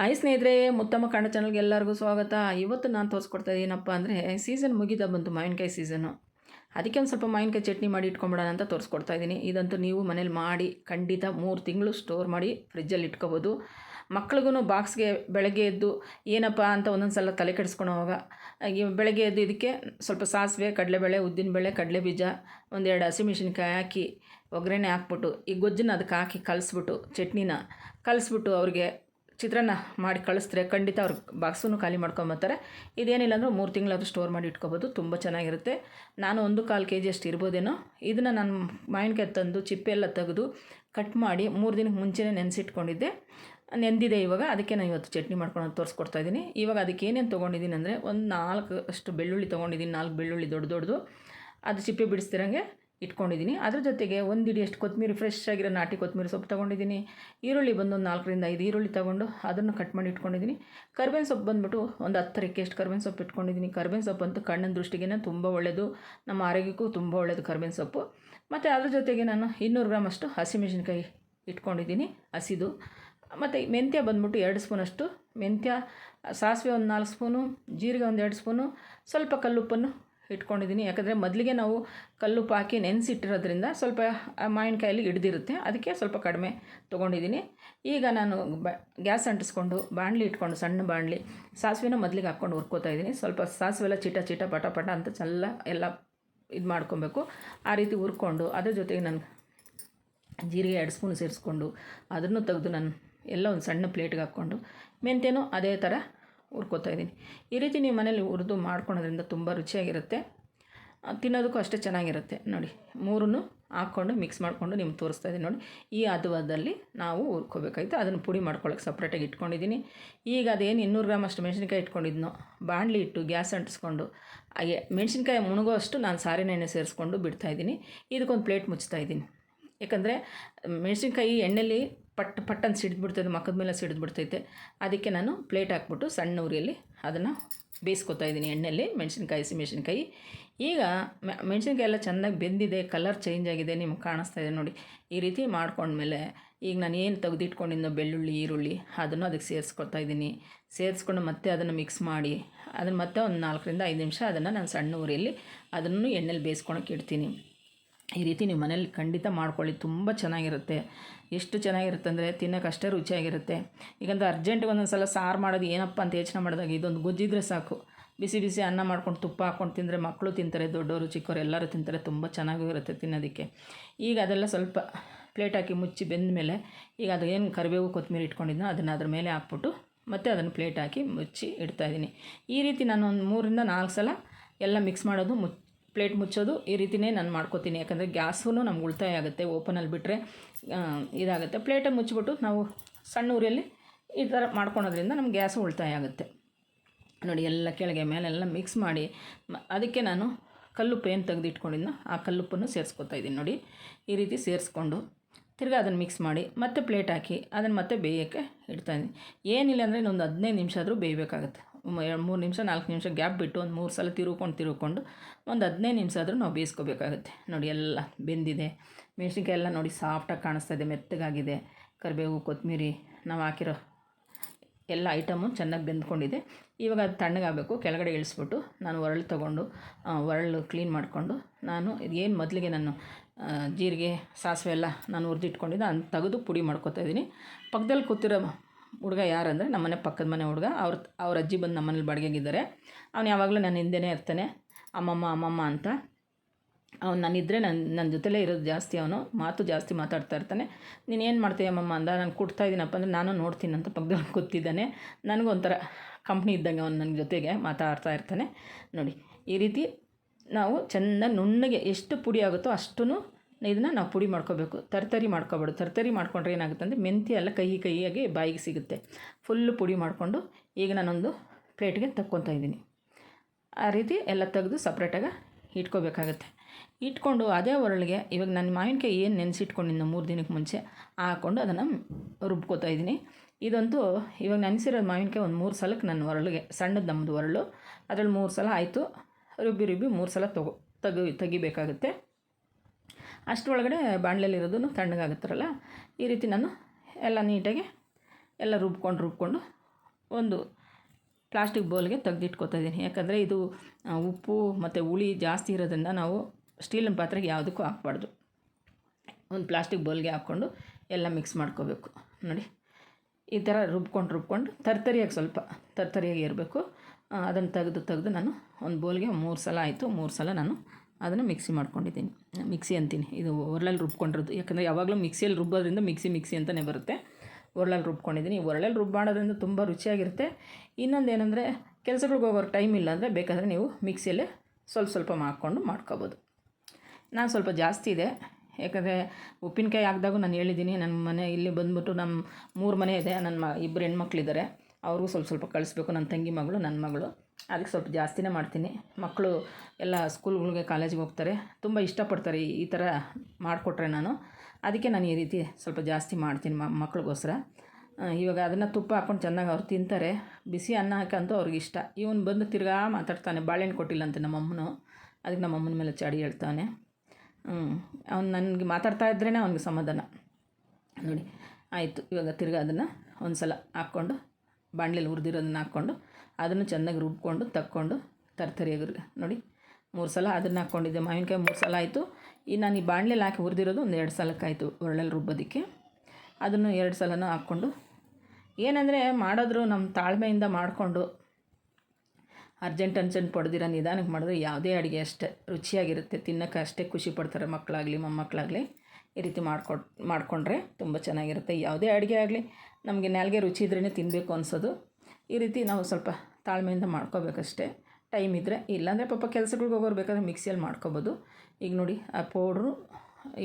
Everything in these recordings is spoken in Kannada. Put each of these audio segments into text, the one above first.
ಹಾಯ್ ಸ್ನೇಹಿತರೆ, ಮುತ್ತಮ್ಮ ಕನ್ನಡ ಚಾನಲ್ಗೆ ಎಲ್ಲರಿಗೂ ಸ್ವಾಗತ. ಇವತ್ತು ನಾನು ತೋರಿಸ್ಕೊಡ್ತಾ ಏನಪ್ಪ ಅಂದರೆ ಸೀಸನ್ ಮುಗಿದ ಬಂತು, ಮಾವಿನಕಾಯಿ ಸೀಸನ್ನು ಅದಕ್ಕೆ ಒಂದು ಸ್ವಲ್ಪ ಮಾವಿನಕಾಯಿ ಚಟ್ನಿ ಮಾಡಿ ಇಟ್ಕೊಂಬಿಡೋಣ ಅಂತ ತೋರಿಸ್ಕೊಡ್ತಾ ಇದ್ದೀನಿ. ಇದಂತೂ ನೀವು ಮನೇಲಿ ಮಾಡಿ, ಖಂಡಿತ ಮೂರು ತಿಂಗಳು ಸ್ಟೋರ್ ಮಾಡಿ ಫ್ರಿಜ್ಜಲ್ಲಿ ಇಟ್ಕೋಬೋದು. ಮಕ್ಳಿಗೂ ಬಾಕ್ಸ್ಗೆ ಬೆಳಗ್ಗೆ ಎದ್ದು ಏನಪ್ಪ ಅಂತ ಒಂದೊಂದು ಸಲ ತಲೆ ಕೆಡಿಸ್ಕೊಂಡು ಹೋಗ. ಬೆಳಗ್ಗೆ ಎದ್ದು ಇದಕ್ಕೆ ಸ್ವಲ್ಪ ಸಾಸಿವೆ, ಕಡಲೆಬೇಳೆ, ಉದ್ದಿನಬೇಳೆ ಕಡಲೆ ಬೀಜ ಒಂದೆರಡು ಹಸಿಮೆಣ್ಸಿನ್ಕಾಯಿ ಹಾಕಿ ಒಗ್ಗರಣೆ ಹಾಕ್ಬಿಟ್ಟು, ಈ ಗೊಜ್ಜನ್ನ ಅದಕ್ಕೆ ಹಾಕಿ ಕಲಿಸ್ಬಿಟ್ಟು, ಚಟ್ನಿನ ಕಲಿಸ್ಬಿಟ್ಟು ಅವ್ರಿಗೆ ಚಿತ್ರಾನ್ನ ಮಾಡಿ ಕಳಿಸಿದ್ರೆ ಖಂಡಿತ ಅವ್ರ ಬಾಕ್ಸೂ ಖಾಲಿ ಮಾಡ್ಕೊಂಬತ್ತಾರೆ. ಇದೇನಿಲ್ಲ ಅಂದ್ರೆ ಮೂರು ತಿಂಗಳಾದರೂ ಸ್ಟೋರ್ ಮಾಡಿ ಇಟ್ಕೋಬೋದು, ತುಂಬ ಚೆನ್ನಾಗಿರುತ್ತೆ. ನಾನು ಒಂದು ಕಾಲು ಕೆ ಜಿ ಅಷ್ಟು ಇರ್ಬೋದೇನೋ, ಇದನ್ನು ನಾನು ಮಾವಿನಕಾಯಿ ತಂದು ಚಿಪ್ಪೆಲ್ಲ ತೆಗೆದು ಕಟ್ ಮಾಡಿ ಮೂರು ದಿನಕ್ಕೆ ಮುಂಚೆನೇ ನೆನೆಸಿಟ್ಕೊಂಡಿದ್ದೆ. ನೆಂದಿದೆ ಇವಾಗ, ಅದಕ್ಕೆ ನಾನು ಇವತ್ತು ಚಟ್ನಿ ಮಾಡ್ಕೊಂಡು ತೋರಿಸ್ಕೊಡ್ತಾ ಇದ್ದೀನಿ. ಇವಾಗ ಅದಕ್ಕೆ ಏನೇನು ತೊಗೊಂಡಿದ್ದೀನಿ ಅಂದರೆ ಒಂದು ನಾಲ್ಕು ಅಷ್ಟು ಬೆಳ್ಳುಳ್ಳಿ ತೊಗೊಂಡಿದ್ದೀನಿ, ನಾಲ್ಕು ಬೆಳ್ಳುಳ್ಳಿ ದೊಡ್ಡ ದೊಡ್ಡದು ಅದು ಚಿಪ್ಪೆ ಬಿಡಿಸ್ತಿರಂಗೆ ಇಟ್ಕೊಂಡಿದ್ದೀನಿ. ಅದ್ರ ಜೊತೆಗೆ ಒಂದು ಇಡಿ ಎಷ್ಟು ಕೊತ್ತಂಬರಿ ಫ್ರೆಶ್ ಆಗಿರೋ ನಾಟಿ ಕೊತ್ತಂಬರಿ ಸೊಪ್ಪು ತೊಗೊಂಡಿದ್ದೀನಿ. ಈರುಳ್ಳಿ ಬಂದು ಒಂದು ನಾಲ್ಕರಿಂದ ಐದು ಈರುಳ್ಳಿ ತೊಗೊಂಡು ಅದನ್ನು ಕಟ್ ಮಾಡಿ ಇಟ್ಕೊಂಡಿದ್ದೀನಿ. ಕರ್ಬೇವಿನ ಸೊಪ್ಪು ಬಂದುಬಿಟ್ಟು ಒಂದು ಹತ್ತರಕ್ಕೆ ಎಷ್ಟು ಕರ್ಬೇವಿನ ಸೊಪ್ಪು ಇಟ್ಕೊಂಡಿದ್ದೀನಿ. ಕರ್ಬೇವಿನ ಸೊಪ್ಪು ಅಂತೂ ಕಣ್ಣಿನ ದೃಷ್ಟಿಗೆ ತುಂಬ ಒಳ್ಳೆಯದು ನಮ್ಮ ಆರೋಗ್ಯಕ್ಕೂ ತುಂಬ ಒಳ್ಳೆಯದು ಕರ್ಬೇವಿನ ಸೊಪ್ಪು. ಮತ್ತು ಅದ್ರ ಜೊತೆಗೆ ನಾನು ಇನ್ನೂರು ಗ್ರಾಮ್ ಅಷ್ಟು ಹಸಿಮೆಣಸಿನ್ಕಾಯಿ ಇಟ್ಕೊಂಡಿದ್ದೀನಿ, ಹಸಿದು. ಮತ್ತು ಮೆಂತ್ಯ ಬಂದ್ಬಿಟ್ಟು ಎರಡು ಸ್ಪೂನಷ್ಟು. ಮೆಂತ್ಯ ಸಾಸಿವೆ ಒಂದು ನಾಲ್ಕು ಸ್ಪೂನು, ಜೀರಿಗೆ ಒಂದು ಎರಡು ಸ್ಪೂನು, ಸ್ವಲ್ಪ ಕಲ್ಲುಪ್ಪನ್ನು ಇಟ್ಕೊಂಡಿದ್ದೀನಿ. ಯಾಕಂದರೆ ಮೊದಲಿಗೆ ನಾವು ಕಲ್ಲು ಪಾಕಿ ನೆನೆಸಿಟ್ಟಿರೋದ್ರಿಂದ ಸ್ವಲ್ಪ ಮಾವಿನಕಾಯಲ್ಲಿ ಹಿಡ್ದಿರುತ್ತೆ. ಅದಕ್ಕೆ ಸ್ವಲ್ಪ ಕಡಿಮೆ ತೊಗೊಂಡಿದ್ದೀನಿ. ಈಗ ನಾನು ಬ, ಗ್ಯಾಸ್ ಅಂಟಿಸ್ಕೊಂಡು ಬಾಣಲಿ ಇಟ್ಕೊಂಡು, ಸಣ್ಣ ಬಾಣಲಿ, ಸಾಸಿವೆನ ಮೊದಲಿಗೆ ಹಾಕ್ಕೊಂಡು ಹುರ್ಕೋತಾ ಇದ್ದೀನಿ. ಸ್ವಲ್ಪ ಸಾಸಿವೆ ಎಲ್ಲ ಚಿಟ ಚಿಟ ಪಟ ಪಟ ಅಂತ ಚೆಲ್ಲ ಎಲ್ಲ ಇದು ಮಾಡ್ಕೊಬೇಕು. ಆ ರೀತಿ ಹುರ್ಕೊಂಡು, ಅದ್ರ ಜೊತೆಗೆ ನಾನು ಜೀರಿಗೆ ಎರಡು ಸ್ಪೂನ್ ಸೇರಿಸ್ಕೊಂಡು, ಅದನ್ನು ತೆಗೆದು ನಾನು ಎಲ್ಲ ಒಂದು ಸಣ್ಣ ಪ್ಲೇಟ್ಗೆ ಹಾಕ್ಕೊಂಡು, ಮೆಂತ್ಯನೂ ಅದೇ ಥರ ಹುರ್ಕೋತಾ ಇದ್ದೀನಿ. ಈ ರೀತಿ ನೀವು ಮನೇಲಿ ಹುರಿದು ಮಾಡ್ಕೊಳೋದ್ರಿಂದ ತುಂಬ ರುಚಿಯಾಗಿರುತ್ತೆ. ತಿನ್ನೋದಕ್ಕೂ ಅಷ್ಟೇ ಚೆನ್ನಾಗಿರುತ್ತೆ. ನೋಡಿ, ಮೂರನ್ನು ಹಾಕ್ಕೊಂಡು ಮಿಕ್ಸ್ ಮಾಡಿಕೊಂಡು ನಿಮ್ಗೆ ತೋರಿಸ್ತಾ ಇದ್ದೀನಿ. ನೋಡಿ, ಈ ಅದುವದಲ್ಲಿ ನಾವು ಹುರ್ಕೋಬೇಕಾಯ್ತು. ಅದನ್ನು ಪುಡಿ ಮಾಡ್ಕೊಳ್ಳೋಕೆ ಸಪ್ರೇಟಾಗಿ ಇಟ್ಕೊಂಡಿದ್ದೀನಿ. ಈಗ ಅದೇನು ಇನ್ನೂರು ಗ್ರಾಮ್ ಅಷ್ಟು ಮೆಣಸಿನ್ಕಾಯಿ ಇಟ್ಕೊಂಡಿದ್ನೋ, ಬಾಣಲಿ ಇಟ್ಟು ಗ್ಯಾಸ್ ಅಂಟಿಸ್ಕೊಂಡು, ಹಾಗೆ ಮೆಣಸಿನ್ಕಾಯಿ ಮುಣಗೋ ಅಷ್ಟು ನಾನು ಸಾರಿನ ಎಣ್ಣೆ ಸೇರಿಸ್ಕೊಂಡು ಬಿಡ್ತಾಯಿದ್ದೀನಿ ಇದಕ್ಕೊಂದು ಪ್ಲೇಟ್ ಮುಚ್ತಾ ಇದ್ದೀನಿ. ಯಾಕಂದರೆ ಮೆಣಸಿನ್ಕಾಯಿ ಎಣ್ಣೆಲಿ ಪಟ್ ಪಟ್ ಅಂತ ಸಿಡಿದ್ಬಿಡ್ತದೆ, ಮಕ್ಕದ ಮೇಲೆ ಸಿಡಿದ್ಬಿಡ್ತೈತೆ. ಅದಕ್ಕೆ ನಾನು ಪ್ಲೇಟ್ ಹಾಕ್ಬಿಟ್ಟು ಸಣ್ಣ ಉರಿಯಲ್ಲಿ ಅದನ್ನು ಬೇಯಿಸ್ಕೊತಾ ಇದ್ದೀನಿ ಎಣ್ಣೆಯಲ್ಲಿ, ಮೆಣಸಿನ್ಕಾಯಿ ಹಸಿ ಮೆಣಸಿನ್ಕಾಯಿ ಈಗ ಮೆಣಸಿನ್ಕಾಯಿ ಎಲ್ಲ ಚೆನ್ನಾಗಿ ಬೆಂದಿದೆ, ಕಲರ್ ಚೇಂಜ್ ಆಗಿದೆ, ನಿಮ್ಗೆ ಕಾಣಿಸ್ತಾ ಇದೆ ನೋಡಿ. ಈ ರೀತಿ ಮಾಡ್ಕೊಂಡ್ಮೇಲೆ ಈಗ ನಾನು ಏನು ತೆಗೆದಿಟ್ಕೊಂಡಿದ್ದೋ ಬೆಳ್ಳುಳ್ಳಿ, ಈರುಳ್ಳಿ ಅದನ್ನು ಅದಕ್ಕೆ ಸೇರಿಸ್ಕೊತಾ ಇದ್ದೀನಿ. ಸೇರಿಸ್ಕೊಂಡು ಮತ್ತೆ ಅದನ್ನು ಮಿಕ್ಸ್ ಮಾಡಿ, ಅದನ್ನು ಮತ್ತೆ ಒಂದು ನಾಲ್ಕರಿಂದ ಐದು ನಿಮಿಷ ಅದನ್ನು ನಾನು ಸಣ್ಣ ಉರಿಯಲ್ಲಿ ಅದನ್ನು ಎಣ್ಣೆಲಿ ಬೇಯಿಸ್ಕೊಳಕ್ಕೆ ಇಡ್ತೀನಿ. ಈ ರೀತಿ ನೀವು ಮನೇಲಿ ಖಂಡಿತ ಮಾಡ್ಕೊಳ್ಳಿ. ತುಂಬ ಚೆನ್ನಾಗಿರುತ್ತೆ. ಎಷ್ಟು ಚೆನ್ನಾಗಿರುತ್ತೆ ಅಂದರೆ ತಿನ್ನೋಕ್ಕಷ್ಟೇ ರುಚಿಯಾಗಿರುತ್ತೆ. ಈಗಂತ ಅರ್ಜೆಂಟಿಗೆ ಒಂದೊಂದು ಸಲ ಸಾರು ಮಾಡೋದು ಏನಪ್ಪ ಅಂತ ಯೋಚನೆ ಮಾಡಿದಾಗ ಇದೊಂದು ಗೊಜ್ಜಿದ್ರೆ ಸಾಕು. ಬಿಸಿ ಬಿಸಿ ಅನ್ನ ಮಾಡ್ಕೊಂಡು ತುಪ್ಪ ಹಾಕ್ಕೊಂಡು ತಿಂದರೆ ಮಕ್ಕಳು ತಿಂತಾರೆ, ದೊಡ್ಡವರು, ಚಿಕ್ಕವರು ಎಲ್ಲರೂ ತಿಂತಾರೆ. ತುಂಬ ಚೆನ್ನಾಗೂ ಇರುತ್ತೆ ತಿನ್ನೋದಕ್ಕೆ. ಈಗ ಅದೆಲ್ಲ ಸ್ವಲ್ಪ ಪ್ಲೇಟ್ ಹಾಕಿ ಮುಚ್ಚಿ ಬೆಂದ ಮೇಲೆ ಈಗ ಅದು ಏನು ಕರಿಬೇವು ಕೊತ್ತಂಬರಿ ಇಟ್ಕೊಂಡಿದ್ದೋ ಅದನ್ನು ಅದ್ರ ಮೇಲೆ ಹಾಕ್ಬಿಟ್ಟು ಮತ್ತು ಅದನ್ನು ಪ್ಲೇಟ್ ಹಾಕಿ ಮುಚ್ಚಿ ಇಡ್ತಾಯಿದ್ದೀನಿ ಈ ರೀತಿ ನಾನು ಒಂದು ಮೂರಿಂದ ನಾಲ್ಕು ಸಲ ಎಲ್ಲ ಮಿಕ್ಸ್ ಮಾಡೋದು ಮುಚ್ಚಿ ಪ್ಲೇಟ್ ಮುಚ್ಚೋದು ಈ ರೀತಿಯೇ ನಾನು ಮಾಡ್ಕೋತೀನಿ. ಯಾಕಂದರೆ ಗ್ಯಾಸೂ ನಮ್ಗೆ ಉಳಿತಾಯ ಆಗುತ್ತೆ ಓಪನಲ್ಲಿ ಬಿಟ್ಟರೆ ಇದಾಗುತ್ತೆ. ಪ್ಲೇಟಲ್ಲಿ ಮುಚ್ಚಿಬಿಟ್ಟು ನಾವು ಸಣ್ಣ ಊರಿಯಲ್ಲಿ ಈ ಥರ ಮಾಡ್ಕೊಳೋದ್ರಿಂದ ನಮ್ಮ ಗ್ಯಾಸು ಉಳಿತಾಯ ಆಗುತ್ತೆ. ನೋಡಿ, ಎಲ್ಲ ಕೆಳಗೆ ಮೇಲೆಲ್ಲ ಮಿಕ್ಸ್ ಮಾಡಿ ಅದಕ್ಕೆ ನಾನು ಕಲ್ಲುಪ್ಪು ಏನು ತೆಗೆದಿಟ್ಕೊಂಡಿದ್ದೋ ಆ ಕಲ್ಲುಪ್ಪನ್ನು ಸೇರಿಸ್ಕೊತಾ ಇದ್ದೀನಿ. ನೋಡಿ, ಈ ರೀತಿ ಸೇರಿಸ್ಕೊಂಡು ತಿರ್ಗಿ ಅದನ್ನು ಮಿಕ್ಸ್ ಮಾಡಿ ಮತ್ತೆ ಪ್ಲೇಟ್ ಹಾಕಿ ಅದನ್ನು ಮತ್ತೆ ಬೇಯೋಕ್ಕೆ ಇಡ್ತಾಯಿದ್ದೀನಿ ಏನಿಲ್ಲ ಅಂದರೆ ಇನ್ನೊಂದು ಹದಿನೈದು ನಿಮಿಷ ಆದರೂ ಬೇಯಬೇಕಾಗುತ್ತೆ. ಮೂರು ನಿಮಿಷ, ನಾಲ್ಕು ನಿಮಿಷ ಗ್ಯಾಪ್ ಬಿಟ್ಟು ಒಂದು ಮೂರು ಸಲ ತಿರುಕೊಂಡು ತಿರುಕೊಂಡು ಒಂದು ಹದಿನೈದು ನಿಮಿಷ ಆದರೂ ನಾವು ಬೇಯಿಸ್ಕೋಬೇಕಾಗುತ್ತೆ. ನೋಡಿ ಎಲ್ಲ ಬೆಂದಿದೆ. ಮೆಣಸಿನ್ಕಾಯಿ ಎಲ್ಲ ನೋಡಿ ಸಾಫ್ಟಾಗಿ ಕಾಣಿಸ್ತಾ ಇದೆ ಮೆತ್ತಗಾಗಿದೆ. ಕರಿಬೇವು ಕೊತ್ತಂಬರಿ ನಾವು ಹಾಕಿರೋ ಎಲ್ಲ ಐಟಮು ಚೆನ್ನಾಗಿ ಬೆಂದ್ಕೊಂಡಿದೆ. ಇವಾಗ ಅದು ತಣ್ಣಗಾಗಬೇಕು. ಕೆಳಗಡೆ ಇಳಿಸ್ಬಿಟ್ಟು ನಾನು ಒರಳು ತೊಗೊಂಡು ಒರಳು ಕ್ಲೀನ್ ಮಾಡಿಕೊಂಡು ನಾನು ಏನು ಮೊದಲಿಗೆ ನಾನು ಜೀರಿಗೆ, ಸಾಸಿವೆ ಎಲ್ಲ ನಾನು ಹುರಿದಿಟ್ಕೊಂಡಿದ್ದೆ ಅದನ್ನು ತೆಗೆದು ಪುಡಿ ಮಾಡ್ಕೊತಾ ಇದ್ದೀನಿ. ಪಕ್ಕದಲ್ಲಿ ಕೂತಿರೋ ಹುಡುಗ ಯಾರಂದರೆ ನಮ್ಮನೆ ಪಕ್ಕದ ಮನೆ ಹುಡುಗ. ಅವ್ರ ಅವ್ರ ಅಜ್ಜಿ ಬಂದು ನಮ್ಮನೇಲಿ ಬಾಡಿಗೆಗಿದ್ದಾರೆ. ಅವ್ನು ಯಾವಾಗಲೂ ನನ್ನ ಹಿಂದೆನೇ ಇರ್ತಾನೆ. ಅಮ್ಮಮ್ಮ ಅಮ್ಮಮ್ಮ ಅಂತ. ಅವ್ನು ನಾನಿದ್ದರೆ ನನ್ನ ನನ್ನ ಜೊತೆಲೇ ಇರೋದು ಜಾಸ್ತಿ ಅವನು. ಮಾತು ಜಾಸ್ತಿ ಮಾತಾಡ್ತಾ ಇರ್ತಾನೆ. ನೀನು ಏನು ಮಾಡ್ತೀಯ ಅಮ್ಮಮ್ಮ ಅಂದ, ನಾನು ಕೊಡ್ತಾ ಇದ್ದೀನಪ್ಪ ಅಂದರೆ ನಾನು ನೋಡ್ತೀನಿ ಅಂತ ಗೊತ್ತಿದ್ದಾನೆ ಕೂತಿದ್ದಾನೆ. ನನಗೊಂಥರ ಕಂಪ್ನಿ ಇದ್ದಂಗೆ ಅವನು ನನ್ನ ಜೊತೆಗೆ ಮಾತಾಡ್ತಾ ಇರ್ತಾನೆ. ನೋಡಿ, ಈ ರೀತಿ ನಾವು ಚೆನ್ನಾಗಿ ನುಣ್ಣಗೆ ಎಷ್ಟು ಪುಡಿ ಆಗುತ್ತೋ ಅಷ್ಟೂ ಇದನ್ನು ನಾವು ಪುಡಿ ಮಾಡ್ಕೋಬೇಕು. ತರ್ತರಿ ಮಾಡ್ಕೋಬಾರ್ದು ತರ್ತರಿ ಮಾಡ್ಕೊಂಡ್ರೆ ಏನಾಗುತ್ತೆ ಅಂದರೆ ಮೆಂತ್ಯ ಎಲ್ಲ ಕಹಿ ಕಹಿಯಾಗಿ ಬಾಯಿಗೆ ಸಿಗುತ್ತೆ. ಫುಲ್ಲು ಪುಡಿ ಮಾಡಿಕೊಂಡು ಈಗ ನಾನೊಂದು ಪ್ಲೇಟ್ಗೆ ತಕ್ಕೊತಾ ಇದ್ದೀನಿ. ಆ ರೀತಿ ಎಲ್ಲ ತೆಗೆದು ಸಪ್ರೇಟಾಗಿ ಇಟ್ಕೋಬೇಕಾಗತ್ತೆ. ಇಟ್ಕೊಂಡು ಅದೇ ಒರಳಿಗೆ ಇವಾಗ ನನ್ನ ಮಾವಿನಕಾಯಿ ಏನು ನೆನೆಸಿಟ್ಕೊಂಡಿದ್ದು ಮೂರು ದಿನಕ್ಕೆ ಮುಂಚೆ ಹಾಕ್ಕೊಂಡು ಅದನ್ನು ರುಬ್ಕೋತಾ ಇದ್ದೀನಿ. ಇದೊಂದು ಇವಾಗ ನೆನೆಸಿರೋ ಮಾವಿನಕಾಯಿ ಒಂದು ಮೂರು ಸಲಕ್ಕೆ ನನ್ನ ಒರಳಿಗೆ, ಸಣ್ಣದು ನಮ್ಮದು ಒರಳು. ಅದರಲ್ಲಿ ಮೂರು ಸಲ ಆಯಿತು. ರುಬ್ಬಿ ರುಬ್ಬಿ ಮೂರು ಸಲ ತಗೋ, ತೆಗಿ, ತೆಗಿಬೇಕಾಗುತ್ತೆ. ಅಷ್ಟರೊಳಗಡೆ ಬಾಣಲೇಲಿರೋದನ್ನು ತಣ್ಣಗಾಗುತ್ತಾರಲ್ಲ? ಈ ರೀತಿ ನಾನು ಎಲ್ಲ ನೀಟಾಗಿ ಎಲ್ಲ ರುಬ್ಕೊಂಡು ರುಬ್ಕೊಂಡು ಒಂದು ಪ್ಲಾಸ್ಟಿಕ್ ಬೌಲ್ಗೆ ತೆಗೆದಿಟ್ಕೊತಾ ಇದ್ದೀನಿ. ಯಾಕಂದರೆ ಇದು ಉಪ್ಪು ಮತ್ತು ಹುಳಿ ಜಾಸ್ತಿ ಇರೋದರಿಂದ ನಾವು ಸ್ಟೀಲಿನ ಪಾತ್ರೆಗೆ ಯಾವುದಕ್ಕೂ ಹಾಕ್ಬಾರ್ದು. ಒಂದು ಪ್ಲಾಸ್ಟಿಕ್ ಬೌಲ್ಗೆ ಹಾಕ್ಕೊಂಡು ಎಲ್ಲ ಮಿಕ್ಸ್ ಮಾಡ್ಕೋಬೇಕು. ನೋಡಿ, ಈ ಥರ ರುಬ್ಕೊಂಡು ರುಬ್ಕೊಂಡು ತರ್ತರಿಯಾಗಿ ಸ್ವಲ್ಪ ತರ್ತರಿಯಾಗಿ ಇರಬೇಕು. ಅದನ್ನು ತೆಗೆದು ತೆಗೆದು ನಾನು ಒಂದು ಬೌಲ್ಗೆ ಮೂರು ಸಲ ಆಯಿತು. ಮೂರು ಸಲ ನಾನು ಅದನ್ನು ಮಿಕ್ಸಿ ಮಾಡ್ಕೊಂಡಿದ್ದೀನಿ. ಮಿಕ್ಸಿ ಅಂತೀನಿ. ಇದು ಒರಳಲ್ಲಿ ರುಬ್ಕೊಂಡಿರೋದು. ಯಾಕಂದರೆ ಯಾವಾಗಲೂ ಮಿಕ್ಸಿಯಲ್ಲಿ ರುಬ್ಬೋದ್ರಿಂದ ಮಿಕ್ಸಿ ಮಿಕ್ಸಿ ಅಂತಲೇ ಬರುತ್ತೆ. ಒರಳಲ್ಲಿ ರುಬ್ಕೊಂಡಿದ್ದೀನಿ. ಒರ್ಳಲ್ಲಿ ರುಬ್ಬಾಡೋದ್ರಿಂದ ತುಂಬ ರುಚಿಯಾಗಿರುತ್ತೆ. ಇನ್ನೊಂದು ಏನಂದರೆ ಕೆಲಸಗಳಿಗೆ ಹೋಗೋರು ಟೈಮ್ ಇಲ್ಲ ಅಂದರೆ ಬೇಕಾದರೆ ನೀವು ಮಿಕ್ಸಿಯಲ್ಲೇ ಸ್ವಲ್ಪ ಸ್ವಲ್ಪ ಮಾಡ್ಕೊಂಡು ಮಾಡ್ಕೋಬೋದು. ನಾನು ಸ್ವಲ್ಪ ಜಾಸ್ತಿ ಇದೆ. ಯಾಕಂದರೆ ಉಪ್ಪಿನಕಾಯಿ ಹಾಕ್ದಾಗೂ ನಾನು ಹೇಳಿದ್ದೀನಿ. ನನ್ನ ಮನೆ ಇಲ್ಲಿ ಬಂದ್ಬಿಟ್ಟು ನಮ್ಮ ಮೂರು ಮನೆ ಇದೆ. ನನ್ನ ಮ ಇಬ್ಬರು ಹೆಣ್ಮಕ್ಳಿದ್ದಾರೆ ಅವ್ರಿಗೂ ಸ್ವಲ್ಪ ಸ್ವಲ್ಪ ಕಳಿಸ್ಬೇಕು. ನನ್ನ ತಂಗಿ ಮಗಳು ನನ್ನ ಮಗಳು. ಅದಕ್ಕೆ ಸ್ವಲ್ಪ ಜಾಸ್ತಿನೇ ಮಾಡ್ತೀನಿ. ಮಕ್ಕಳು ಎಲ್ಲ ಸ್ಕೂಲ್ಗಳಿಗೆ, ಕಾಲೇಜಿಗೆ ಹೋಗ್ತಾರೆ. ತುಂಬ ಇಷ್ಟಪಡ್ತಾರೆ ಈ- ಥರ ಮಾಡಿಕೊಟ್ರೆ ನಾನು. ಅದಕ್ಕೆ ನಾನು ಈ ರೀತಿ ಸ್ವಲ್ಪ ಜಾಸ್ತಿ ಮಾಡ್ತೀನಿ ಮ ಮಕ್ಳಿಗೋಸ್ಕರ. ಇವಾಗ ಅದನ್ನು ತುಪ್ಪ ಹಾಕ್ಕೊಂಡು ಚೆನ್ನಾಗಿ ಅವ್ರು ತಿಂತಾರೆ. ಬಿಸಿ ಅನ್ನ ಹಾಕಂತೂ ಅವ್ರಿಗೆ ಇಷ್ಟ. ಇವನು ಬಂದು ತಿರ್ಗಾ ಮಾತಾಡ್ತಾನೆ, ಬಾಳೆಹಣ್ಣು ಕೊಟ್ಟಿಲ್ಲ ಅಂತ ನಮ್ಮಮ್ಮನು. ಅದಕ್ಕೆ ನಮ್ಮಮ್ಮನ ಮೇಲೆ ಚಾಡಿ ಹೇಳ್ತಾನೆ. ಅವ್ನು ನನಗೆ ಮಾತಾಡ್ತಾ ಇದ್ರೇ ಅವ್ನಿಗೆ ಸಮಾಧಾನ. ನೋಡಿ, ಆಯಿತು. ಇವಾಗ ತಿರ್ಗಾ ಅದನ್ನು ಒಂದು ಸಲ ಹಾಕ್ಕೊಂಡು, ಬಾಣಲೆಲಿ ಹುರಿದಿರೋದನ್ನ ಹಾಕ್ಕೊಂಡು ಅದನ್ನು ಚೆನ್ನಾಗಿ ರುಬ್ಕೊಂಡು ತಕ್ಕೊಂಡು ತರ್ತರಿಯಾಗಿ ನೋಡಿ, ಮೂರು ಸಲ ಅದನ್ನು ಹಾಕ್ಕೊಂಡಿದ್ದೆ. ಮಾವಿನಕಾಯಿ ಮೂರು ಸಲ ಆಯಿತು. ಈ ನಾನು ಈ ಬಾಣಲೆಲಿ ಹಾಕಿ ಹುರಿದಿರೋದು ಒಂದು ಎರಡು ಸಲಕ್ಕಾಯಿತು ಒಳ್ಳೆಲ್ಲಿ ರುಬ್ಬೋದಕ್ಕೆ. ಅದನ್ನು ಎರಡು ಸಲನೂ ಹಾಕ್ಕೊಂಡು, ಏನಂದರೆ ಮಾಡಿದ್ರು ನಮ್ಮ ತಾಳ್ಮೆಯಿಂದ ಮಾಡಿಕೊಂಡು ಅರ್ಜೆಂಟ್ ಅರ್ಜೆಂಟ್ ಪಡೆದಿರೋ ನಿಧಾನಕ್ಕೆ ಮಾಡಿದ್ರೆ ಯಾವುದೇ ಅಡುಗೆ ಅಷ್ಟೇ, ರುಚಿಯಾಗಿರುತ್ತೆ, ತಿನ್ನೋಕೆ ಅಷ್ಟೇ ಖುಷಿ ಪಡ್ತಾರೆ ಮಕ್ಕಳಾಗಲಿ, ಮೊಮ್ಮಕ್ಕಳಾಗಲಿ. ಈ ರೀತಿ ಮಾಡ್ಕೊಟ್ ಮಾಡಿಕೊಂಡ್ರೆ ತುಂಬ ಚೆನ್ನಾಗಿರುತ್ತೆ. ಯಾವುದೇ ಅಡುಗೆ ಆಗಲಿ, ನಮಗೆ ನಾಲ್ಗೆ ರುಚಿ ಇದ್ರೇ ತಿನ್ನಬೇಕು ಅನ್ಸೋದು. ಈ ರೀತಿ ನಾವು ಸ್ವಲ್ಪ ತಾಳ್ಮೆಯಿಂದ ಮಾಡ್ಕೋಬೇಕಷ್ಟೇ. ಟೈಮ್ ಇದ್ದರೆ ಇಲ್ಲಾಂದರೆ ಪಾಪ ಕೆಲಸಗಳಿಗೆ ಹೋಗೋರು ಬೇಕಾದ್ರೆ ಮಿಕ್ಸಿಯಲ್ಲಿ ಮಾಡ್ಕೊಬೋದು. ಈಗ ನೋಡಿ, ಆ ಪೌಡ್ರು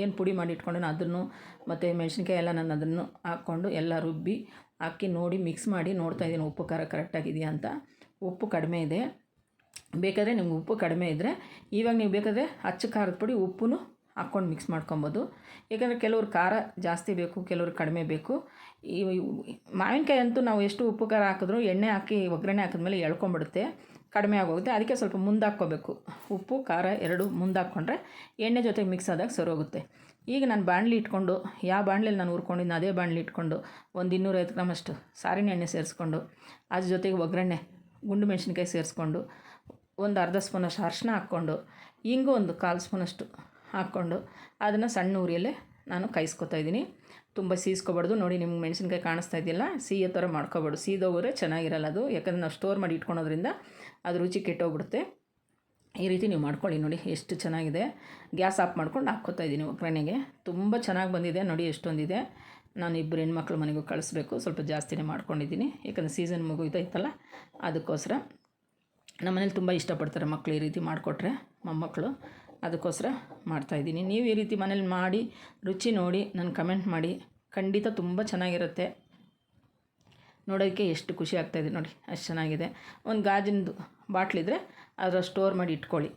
ಏನು ಪುಡಿ ಮಾಡಿ ಇಟ್ಕೊಂಡು ಅದನ್ನು ಮತ್ತು ಮೆಣಸಿನ್ಕಾಯಿ ಎಲ್ಲ ನಾನು ಅದನ್ನು ಹಾಕ್ಕೊಂಡು ಎಲ್ಲ ರುಬ್ಬಿ ಹಾಕಿ ನೋಡಿ, ಮಿಕ್ಸ್ ಮಾಡಿ ನೋಡ್ತಾ ಇದ್ದೀನಿ ಉಪ್ಪು ಖಾರ ಕರೆಕ್ಟಾಗಿದೆಯಾ ಅಂತ. ಉಪ್ಪು ಕಡಿಮೆ ಇದೆ. ಬೇಕಾದರೆ ನಿಮ್ಗೆ ಉಪ್ಪು ಕಡಿಮೆ ಇದ್ದರೆ ಇವಾಗ ನೀವು ಬೇಕಾದರೆ ಅಚ್ಚ ಖಾರದ ಪುಡಿ ಉಪ್ಪು ಹಾಕ್ಕೊಂಡು ಮಿಕ್ಸ್ ಮಾಡ್ಕೊಬೋದು. ಏಕೆಂದರೆ ಕೆಲವ್ರು ಖಾರ ಜಾಸ್ತಿ ಬೇಕು, ಕೆಲವ್ರು ಕಡಿಮೆ ಬೇಕು. ಈ ಮಾವಿನಕಾಯಿ ಅಂತೂ ನಾವು ಎಷ್ಟು ಉಪ್ಪು, ಖಾರ ಹಾಕಿದ್ರು ಎಣ್ಣೆ ಹಾಕಿ ಒಗ್ಗರಣೆ ಹಾಕಿದ್ಮೇಲೆ ಎಳ್ಕೊಂಬಿಡುತ್ತೆ ಕಡಿಮೆ ಆಗೋಗುತ್ತೆ. ಅದಕ್ಕೆ ಸ್ವಲ್ಪ ಮುಂದಾಕ್ಕೋಬೇಕು ಉಪ್ಪು, ಖಾರ ಎರಡು ಮುಂದಾಕ್ಕೊಂಡ್ರೆ ಎಣ್ಣೆ ಜೊತೆಗೆ ಮಿಕ್ಸ್ ಆದಾಗ ಸರಿ ಹೋಗುತ್ತೆ ಈಗ ನಾನು ಬಾಣಲಿ ಇಟ್ಕೊಂಡು ಯಾವ ಬಾಣಲೆಯಲ್ಲಿ ನಾನು ಹುರ್ಕೊಂಡಿದ್ದು ಅದೇ ಬಾಣಲಿ ಇಟ್ಕೊಂಡು ಒಂದು ಇನ್ನೂರೈವತ್ತು ಗ್ರಾಮಷ್ಟು ಸಾರಿನ ಎಣ್ಣೆ ಸೇರಿಸ್ಕೊಂಡು ಅದ್ರ ಜೊತೆಗೆ ಒಗ್ಗರಣೆ, ಗುಂಡು ಮೆಣಸಿನ್ಕಾಯಿ ಸೇರಿಸ್ಕೊಂಡು, ಒಂದು ಅರ್ಧ ಸ್ಪೂನಷ್ಟು ಅರಶಿನ ಹಾಕ್ಕೊಂಡು, ಹಿಂಗೂ ಒಂದು ಕಾಲು ಸ್ಪೂನಷ್ಟು ಹಾಕ್ಕೊಂಡು ಅದನ್ನು ಸಣ್ಣ ಉರಿಯಲ್ಲೇ ನಾನು ಕಾಯಿಸ್ಕೊತಾ ಇದ್ದೀನಿ. ತುಂಬ ಸೀಸ್ಕೊಬಾರ್ದು. ನೋಡಿ, ನಿಮ್ಗೆ ಮೆಣಸಿನ್ಕಾಯಿ ಕಾಣಿಸ್ತಾ ಇದೆಯಲ್ಲ ಸಿಹಿಯ ಥರ ಮಾಡ್ಕೊಬಾರ್ದು ಸೀದೋಗ್ರೆ ಚೆನ್ನಾಗಿರಲ್ಲ ಅದು. ಯಾಕಂದರೆ ನಾವು ಸ್ಟೋರ್ ಮಾಡಿ ಇಟ್ಕೊಳೋದ್ರಿಂದ ಅದು ರುಚಿ ಕೆಟ್ಟೋಗ್ಬಿಡುತ್ತೆ. ಈ ರೀತಿ ನೀವು ಮಾಡ್ಕೊಳ್ಳಿ ನೋಡಿ, ಎಷ್ಟು ಚೆನ್ನಾಗಿದೆ. ಗ್ಯಾಸ್ ಆಫ್ ಮಾಡ್ಕೊಂಡು ಹಾಕ್ಕೊತಾ ಇದ್ದೀನಿ ಒಗ್ಗರಣೆಗೆ. ತುಂಬ ಚೆನ್ನಾಗಿ ಬಂದಿದೆ ನೋಡಿ, ಎಷ್ಟೊಂದಿದೆ. ನಾನು ಇಬ್ಬರು ಹೆಣ್ಮಕ್ಳು ಮನೆಗೂ ಕಳಿಸ್ಬೇಕು. ಸ್ವಲ್ಪ ಜಾಸ್ತಿನೇ ಮಾಡ್ಕೊಂಡಿದ್ದೀನಿ. ಯಾಕಂದರೆ ಸೀಸನ್ ಮುಗಿದೈತಲ್ಲ ಅದಕ್ಕೋಸ್ಕರ ನಮ್ಮ ಮನೇಲಿ ತುಂಬ ಇಷ್ಟಪಡ್ತಾರೆ ಮಕ್ಕಳು ಈ ರೀತಿ ಮಾಡಿಕೊಟ್ರೆ ಮೊಮ್ಮಕ್ಕಳು ಅದಕ್ಕೋಸ್ಕರ ಮಾಡ್ತಾಯಿದ್ದೀನಿ ನೀವು ಈ ರೀತಿ ಮನೇಲಿ ಮಾಡಿ, ರುಚಿ ನೋಡಿ, ನಾನು ಕಮೆಂಟ್ ಮಾಡಿ, ಖಂಡಿತ ತುಂಬ ಚೆನ್ನಾಗಿರುತ್ತೆ. ನೋಡೋಕ್ಕೆ ಎಷ್ಟು ಖುಷಿ ಆಗ್ತಾಯಿದೆ ನೋಡಿ, ಅಷ್ಟು ಚೆನ್ನಾಗಿದೆ. ಒಂದು ಗಾಜಿನದು ಬಾಟ್ಲಿದ್ರೆ ಅದರ ಸ್ಟೋರ್ ಮಾಡಿ ಇಟ್ಕೊಳ್ಳಿ.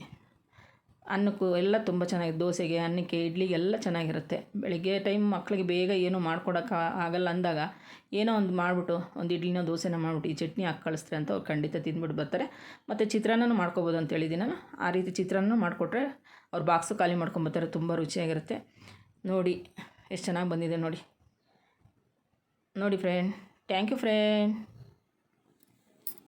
ಅನ್ನಕ್ಕೂ ಎಲ್ಲ ತುಂಬ ಚೆನ್ನಾಗಿ ದೋಸೆಗೆ, ಅನ್ನಕ್ಕೆ, ಇಡ್ಲಿಗೆ ಎಲ್ಲ ಚೆನ್ನಾಗಿರುತ್ತೆ. ಬೆಳಿಗ್ಗೆ ಟೈಮ್ ಮಕ್ಕಳಿಗೆ ಬೇಗ ಏನು ಮಾಡ್ಕೊಡೋಕೆ ಆಗಲ್ಲ ಅಂದಾಗ ಏನೋ ಒಂದು ಮಾಡಿಬಿಟ್ಟು ಒಂದು ಇಡ್ಲಿನೋ ದೋಸೆನ ಮಾಡಿಬಿಟ್ಟು ಈ ಚಟ್ನಿ ಹಾಕಿ ಕಳಿಸ್ತಾರೆ ಅಂತ ಅವ್ರು ಖಂಡಿತ ತಿಂದ್ಬಿಟ್ಟು ಬರ್ತಾರೆ. ಮತ್ತು ಚಿತ್ರಾನ್ನನೂ ಮಾಡ್ಕೊಬೋದು ಅಂತ ಹೇಳಿದ್ದೀನಲ್ಲ ಆ ರೀತಿ ಚಿತ್ರಾನ್ನ ಮಾಡಿಕೊಟ್ರೆ ಅವ್ರು ಬಾಕ್ಸು ಖಾಲಿ ಮಾಡ್ಕೊಂಬರ್ತಾರೆ ತುಂಬ ರುಚಿಯಾಗಿರುತ್ತೆ. ನೋಡಿ, ಎಷ್ಟು ಚೆನ್ನಾಗಿ ಬಂದಿದೆ ನೋಡಿ. ನೋಡಿ ಫ್ರೆಂಡ್ ಥ್ಯಾಂಕ್ ಯು ಫ್ರೆಂಡ್